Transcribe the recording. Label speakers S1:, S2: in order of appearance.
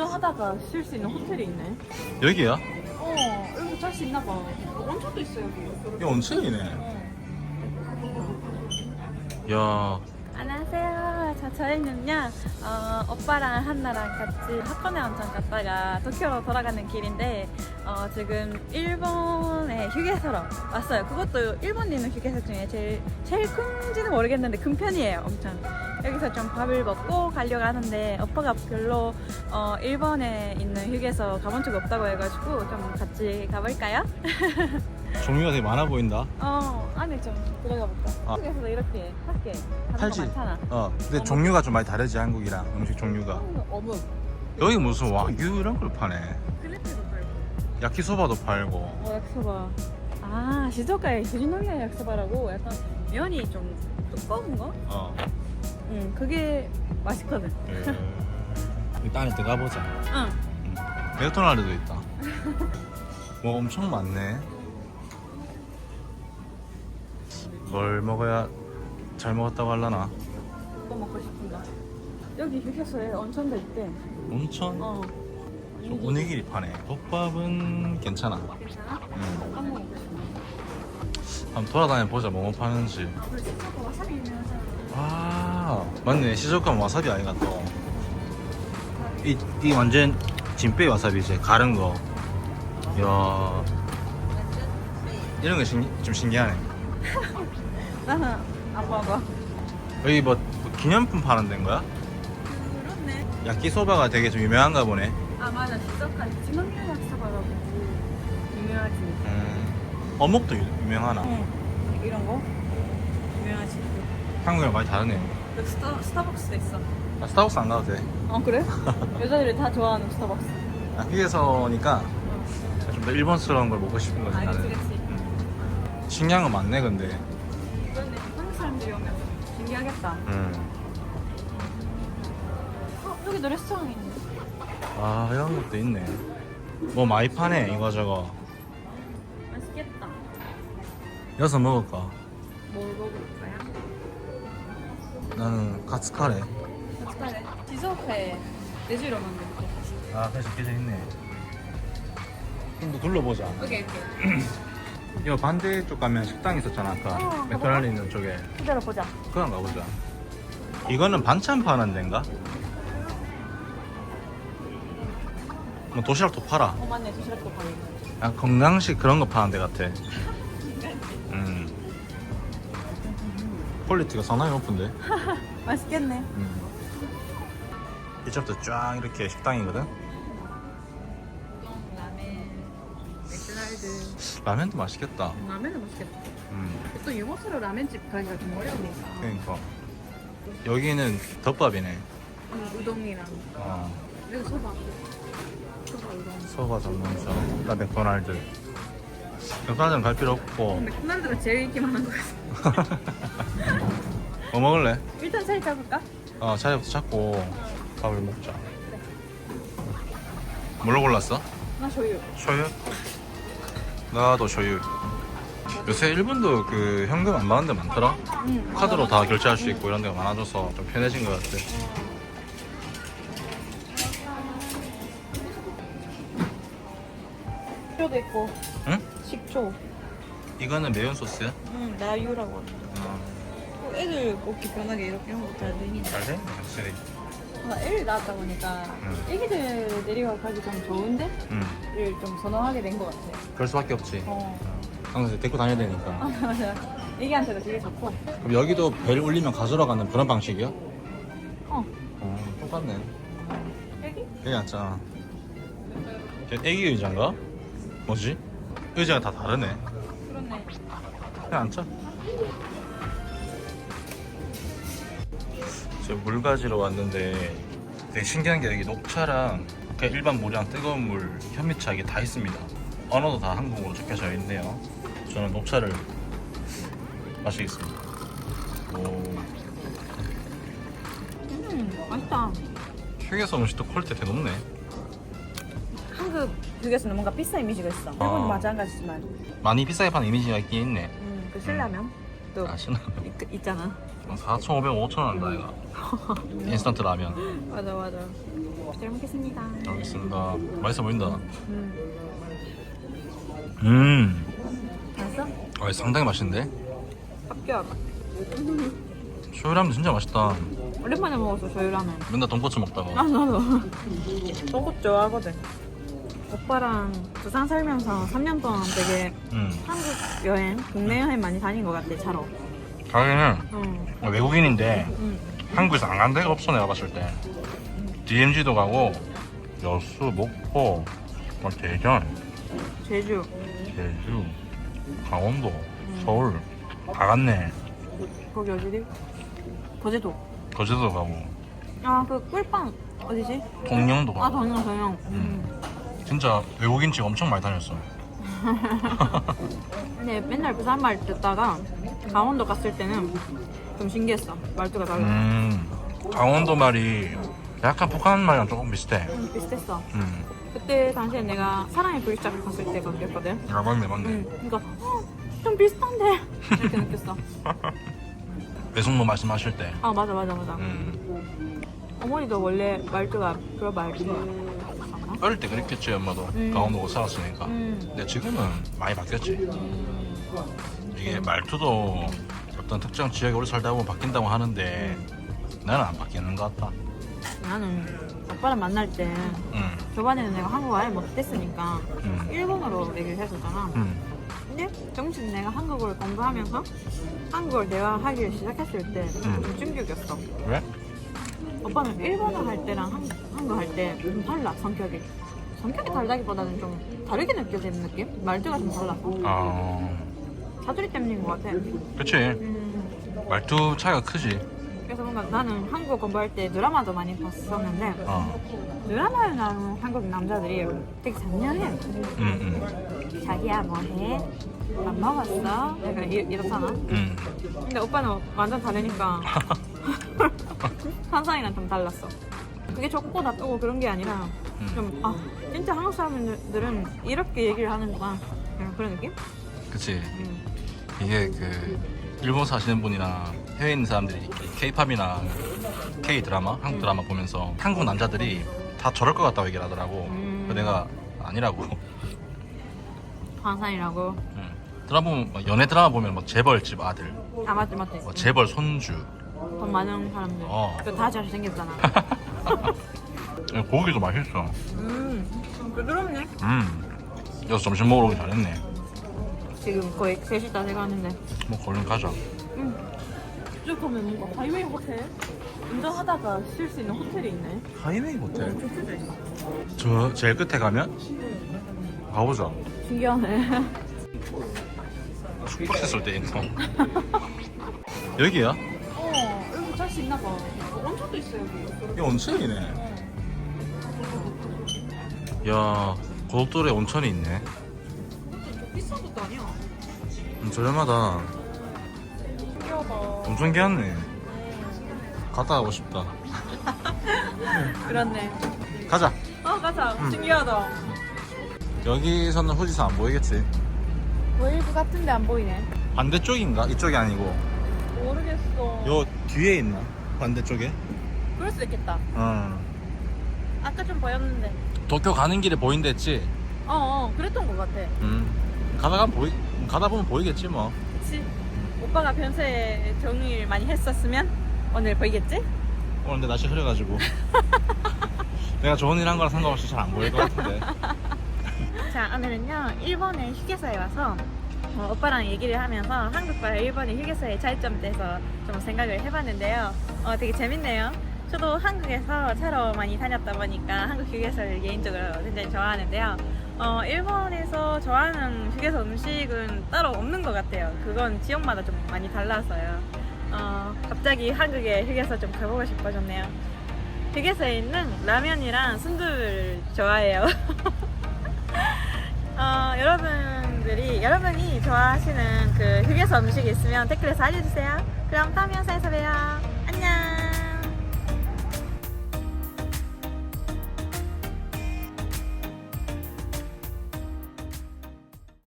S1: 운전하다가 쉴 수 있는 호텔이 있네.
S2: 여기야?
S1: 어, 여기 잘수 있나 봐. 온천도 있어 여기.
S2: 이 온천이네. 야,
S1: 안녕하세요. 자, 저희는요, 어, 오빠랑 한나랑 같이 하코네 온천 갔다가 도쿄로 돌아가는 길인데, 어, 지금 일본에 휴게소로 왔어요. 그것도 일본에 있는 휴게소 중에 제일, 제일 큰지는 모르겠는데 큰 편이에요, 엄청. 여기서 좀 밥을 먹고 가려고 하는데, 오빠가 별로, 어, 일본에 있는 휴게소 가본 적이 없다고 해가지고, 좀 같이 가볼까요?
S2: 종류가 되게 많아 보인다.
S1: 어, 안에 좀 들어가 볼까?
S2: 아.
S1: 한국에서도 이렇게 밖에 가는 거
S2: 팔지?
S1: 많잖아.
S2: 어, 근데
S1: 어묵.
S2: 종류가 좀 많이 다르지 한국이랑 음식 종류가.
S1: 한국 어묵.
S2: 여기 무슨 와규 이런 걸 파네.
S1: 크레페도 팔고.
S2: 야키소바도 팔고.
S1: 어, 야키소바. 아, 시즈오카의 히리노미야 야키소바라고 약간 면이 좀 두꺼운 거?
S2: 어.
S1: 응, 그게 맛있거든.
S2: 그... 일단 안에 들어가 보자.
S1: 응.
S2: 맥도날드도 있다. 뭐 엄청 많네. 뭘 먹어야 잘 먹었다고 할라나?
S1: 또 먹고 싶은가? 여기 휴게소에 온천도 있대.
S2: 온천?
S1: 어.
S2: 좀 오니기리 파네. 덮밥은 괜찮아.
S1: 괜찮아?
S2: 음.
S1: 안 먹고 싶어.
S2: 한번 돌아다녀 보자 뭐 파는지.
S1: 우리 시즈오카 와사비 유명하잖아.
S2: 아 맞네 시즈오카 와사비 아이가 또. 이, 이 완전 진빼 와사비지 가른 거. 이야 이런 거 좀 신기하네.
S1: 나는 안 먹어.
S2: 여기 뭐, 뭐 기념품 파는 데인가요?
S1: 그렇네.
S2: 야끼소바가 되게 좀 유명한가 보네.
S1: 아, 맞아. 시즈오카 지방면 야키소바라고 유명하지.
S2: 음, 어묵도 유- 유명하나?
S1: 응. 이런 거? 유명하지.
S2: 한국이랑 많이 다르네.
S1: 여기 스타, 스타벅스도 있어.
S2: 아, 스타벅스 안 가도 돼.
S1: 어, 그래? 여자들이 다 좋아하는 스타벅스.
S2: 아, 휴게소니까 좀 더 일본스러운 걸 먹고 싶은 거지
S1: 아, 그치,
S2: 나는.
S1: 그치.
S2: 음. 신기한 거 많네 근데.
S1: 그런데 한국 사람들이 오면 신기하겠다.
S2: 음.
S1: 어, 여기도 레스토랑이 있네.
S2: 아 이런 것도 있네. 뭐 많이 파네 이거 저거.
S1: 맛있겠다.
S2: 여기서 먹을까?
S1: 뭘 먹을 거야?
S2: 나는 카츠카레.
S1: 카츠카레. 지저카에 돼지로 만든 거.
S2: 아 그래 적혀져 있네. 좀 더 둘러보자.
S1: 오케이, 오케이.
S2: 이거 반대쪽 가면 식당 있었잖아 아까.
S1: 어,
S2: 맥도날드 있는 쪽에.
S1: 그대로 보자.
S2: 그건 가보자. 이거는 반찬 파는 데인가? 뭐 도시락도 팔아.
S1: 어, 맞네. 도시락도 파네.
S2: 아, 건강식 그런 거 파는 데 같아. 퀄리티가 상당히 높은데.
S1: 맛있겠네.
S2: 음. 이쪽도 쫙 이렇게 식당이거든.
S1: 우동, 라멘, 맥도날드.
S2: 라면도 맛있겠다.
S1: 라면은 맛있겠다.
S2: 음.
S1: 또 유머스로 라면집 가기가 좀 어려우니까.
S2: 그러니까 여기는 덮밥이네.
S1: 음, 우동이랑.
S2: 어.
S1: 여기 소바. 소바 우동.
S2: 소바 전문점. 나 맥도날드. 맥도날드는 갈 필요 없고.
S1: 맥도날드가 제일 인기 많은 것 같아.
S2: 뭐 먹을래?
S1: 일단 자리 잡을까?
S2: 어, 자리부터 찾고 밥을 먹자. 뭘로 골랐어?
S1: 나 shoyu.
S2: 쇼유? 나도 쇼유. 요새 일본도 그 현금 안 받는 데 많더라?
S1: 응.
S2: 카드로 다 결제할 수 있고 이런 데가 많아져서 좀 편해진 것 같아.
S1: 식초도 있고.
S2: 응?
S1: 식초.
S2: 이거는 매운 소스야?
S1: 응, 나유라고. 애들 먹기 편하게 이렇게 한 거잘 되니.
S2: 잘 돼? 확실히.
S1: 나 애를 낳았다 보니까
S2: 응.
S1: 애기들 데리고 가기 좀 좋은데?
S2: 응.
S1: 를좀 선호하게 된 것 같아.
S2: 그럴 수밖에 없지.
S1: 어.
S2: 항상 데리고 다녀야 되니까.
S1: 아, 맞아. 애기한테도 되게 좋고.
S2: 그럼 여기도 배를 올리면 가져러 가는 그런 방식이야?
S1: 어.
S2: 어, 똑같네.
S1: 애기?
S2: 여기 앉자. 걔 애기 의자인가? 뭐지? 의자가 다 다르네.
S1: 그렇네.
S2: 그냥 앉자. 저물 가지러 왔는데 되게 신기한 게 여기 녹차랑 그냥 일반 물이랑 뜨거운 물, 현미차 이게 다 있습니다. 언어도 다 한국어로 적혀져 있네요. 저는 녹차를 마시겠습니다. 오,
S1: 음, 맛있다.
S2: 휴게소 음식도 퀄리티 되게 높네.
S1: 한국 휴게소는 뭔가 비싼 이미지가 있어. 일본도
S2: 어.
S1: 마찬가지지만.
S2: 많이 비싸게 파는 이미지가 있긴 있네.
S1: 음, 그 신라면 또
S2: 아시나?
S1: 있, 있잖아.
S2: 4,500, 5,000원 한다, 이거. 인스턴트 라면.
S1: 맞아, 맞아. 잘 먹겠습니다.
S2: 알겠습니다. 맛있어 보인다.
S1: 음.
S2: 음,
S1: 맛있어?
S2: 아, 상당히 맛있는데?
S1: 합격.
S2: 쇼유라면 진짜 맛있다.
S1: 오랜만에 먹었어 저희라면.
S2: 맨날 돈코츠
S1: 아
S2: 먹다가.
S1: 나도. 떡국 좋아하거든. 오빠랑 부산 살면서 3년 동안 되게
S2: 음,
S1: 한국 여행, 국내 여행 많이 다닌 것 같아 차로.
S2: 가기는
S1: 응.
S2: 외국인인데
S1: 응.
S2: 한국에서 안 간 데가 없어 내가 봤을 때. DMZ도 가고 여수, 목포, 뭐 대전,
S1: 제주.
S2: 제주, 강원도, 서울 다 갔네.
S1: 거기 어디지? 거제도.
S2: 거제도 가고
S1: 아 그 꿀빵 어디지?
S2: 통영도
S1: 아
S2: 가고.
S1: 정영 정영.
S2: 음. 진짜 외국인 집 엄청 많이 다녔어.
S1: 근데 맨날 부산 말 듣다가 강원도 갔을 때는 좀 신기했어. 말투가 달라.
S2: 음, 강원도 말이 약간 북한 말이랑 조금 비슷해.
S1: 음, 비슷했어.
S2: 음,
S1: 그때 당시에 내가 사랑의 불시착 갔을 때 거기였거든.
S2: 아 맞네 맞네.
S1: 응. 그러니까 어, 좀 비슷한데 이렇게 느꼈어.
S2: 외숙모 말씀하실 때.
S1: 아 맞아 맞아 맞아.
S2: 음,
S1: 어머니도 원래 말투가 그런 말투였나?
S2: 어릴 때 그랬겠지 엄마도
S1: 음.
S2: 강원도 살았으니까.
S1: 음.
S2: 근데 지금은 많이 바뀌었지. 이게 말투도 어떤 특정 지역에 오래 살다 보면 바뀐다고 하는데 나는 안 바뀌는 것 같다.
S1: 나는 오빠랑 만날 때
S2: 음,
S1: 저번에는 내가 한국어 아예 못했으니까
S2: 음,
S1: 일본어로 얘기를 했었잖아.
S2: 음,
S1: 근데 정신 내가 한국어를 공부하면서 한국어를 대화하기 시작했을 때
S2: 음.
S1: 좀 충격이었어.
S2: 왜?
S1: 오빠는 일본어 할 때랑 한, 한국어 할 때 좀 달라 성격이. 성격이 다르다기보다는 좀 다르게 느껴지는 느낌? 말투가 좀 달라.
S2: 아,
S1: 사투리 때문인 것 같아.
S2: 그치.
S1: 음,
S2: 말투 차이가 크지.
S1: 그래서 뭔가 나는 한국어 공부할 때 드라마도 많이 봤었는데
S2: 어,
S1: 드라마에 나오는 한국 남자들이 되게 잔인해.
S2: 음, 음,
S1: 자기야 뭐해? 밥 먹었어? 약간 이, 이렇잖아.
S2: 음.
S1: 근데 오빠는 완전 다르니까 상상이랑 좀 달랐어. 그게 좋고 나쁘고 그런 게 아니라
S2: 음.
S1: 좀아 진짜 한국 사람들은 이렇게 얘기를 하는구나 약간 그런 느낌?
S2: 그치.
S1: 음.
S2: 이게 그 일본 사시는 분이나 해외에 있는 사람들이 K-팝이나 K 드라마, 한국
S1: 음.
S2: 드라마 보면서 한국 남자들이 다 저럴 것 같다고 얘기를 하더라고.
S1: 음.
S2: 근데 내가 아니라고.
S1: 황산이라고.
S2: 응. 드라마 보면 막 연애 드라마 보면 뭐 재벌집 아들,
S1: 아 맞지 맞지.
S2: 뭐 재벌 손주,
S1: 돈 많은 사람들.
S2: 어.
S1: 그 다 잘생겼잖아.
S2: 고기도 맛있어.
S1: 음 부드럽네.
S2: 음. 여기서 점심 먹으러 오기 잘했네.
S1: 지금 거의 3시 다 돼가는데.
S2: 뭐 얼른 가자.
S1: 응. 쭉 가면 뭔가 하이웨이 호텔? 운전하다가 쉴 수 있는 호텔이 있네.
S2: 하이웨이 호텔.
S1: 좋게 있어.
S2: 저 제일 끝에 가면 가보자.
S1: 신기하네.
S2: 숙박시 쓸때 있는 거. 여기야?
S1: 어, 여기 잘 수 있나 봐. 온천도 있어, 여기.
S2: 이게 온천이네. 야, 고속도로에 온천이 있네.
S1: 비싼 것도 아니야.
S2: 음, 저렴하다.
S1: 신기하다.
S2: 엄청 귀하네. 갔다 가고 싶다.
S1: 그렇네.
S2: 가자.
S1: 어, 가자.
S2: 응.
S1: 신기하다.
S2: 여기서는 후지산 안 보이겠지?
S1: 보일 것 같은데 안 보이네.
S2: 반대쪽인가? 이쪽이 아니고.
S1: 모르겠어.
S2: 요 뒤에 있나? 반대쪽에?
S1: 그럴 수도 있겠다.
S2: 어.
S1: 아까 좀 보였는데.
S2: 도쿄 가는 길에 보인댔지?
S1: 어, 어, 그랬던 것 같아.
S2: 음. 가다가 보이, 가다 보면 보이겠지 뭐.
S1: 그치? 오빠가 평소에 정일 많이 했었으면 오늘 보이겠지?
S2: 오늘 근데 날씨 흐려가지고. 내가 좋은 일 한 거랑 상관없이 잘 안 보일 것 같은데.
S1: 자 오늘은요 일본의 휴게소에 와서 어, 오빠랑 얘기를 하면서 한국과 일본의 휴게소의 차이점에 대해서 좀 생각을 해봤는데요 어, 되게 재밌네요 저도 한국에서 차로 많이 다녔다 보니까 한국 휴게소를 개인적으로 굉장히 좋아하는데요 어, 일본에서 좋아하는 휴게소 음식은 따로 없는 것 같아요 그건 지역마다 좀 많이 달라서요 어, 갑자기 한국의 휴게소 좀 가보고 싶어졌네요 휴게소에 있는 라면이랑 순두를 좋아해요 어, 여러분들이 여러분이 좋아하시는 그 휴게소 음식이 있으면 댓글에서 알려주세요. 그럼 다음 영상에서 봬요.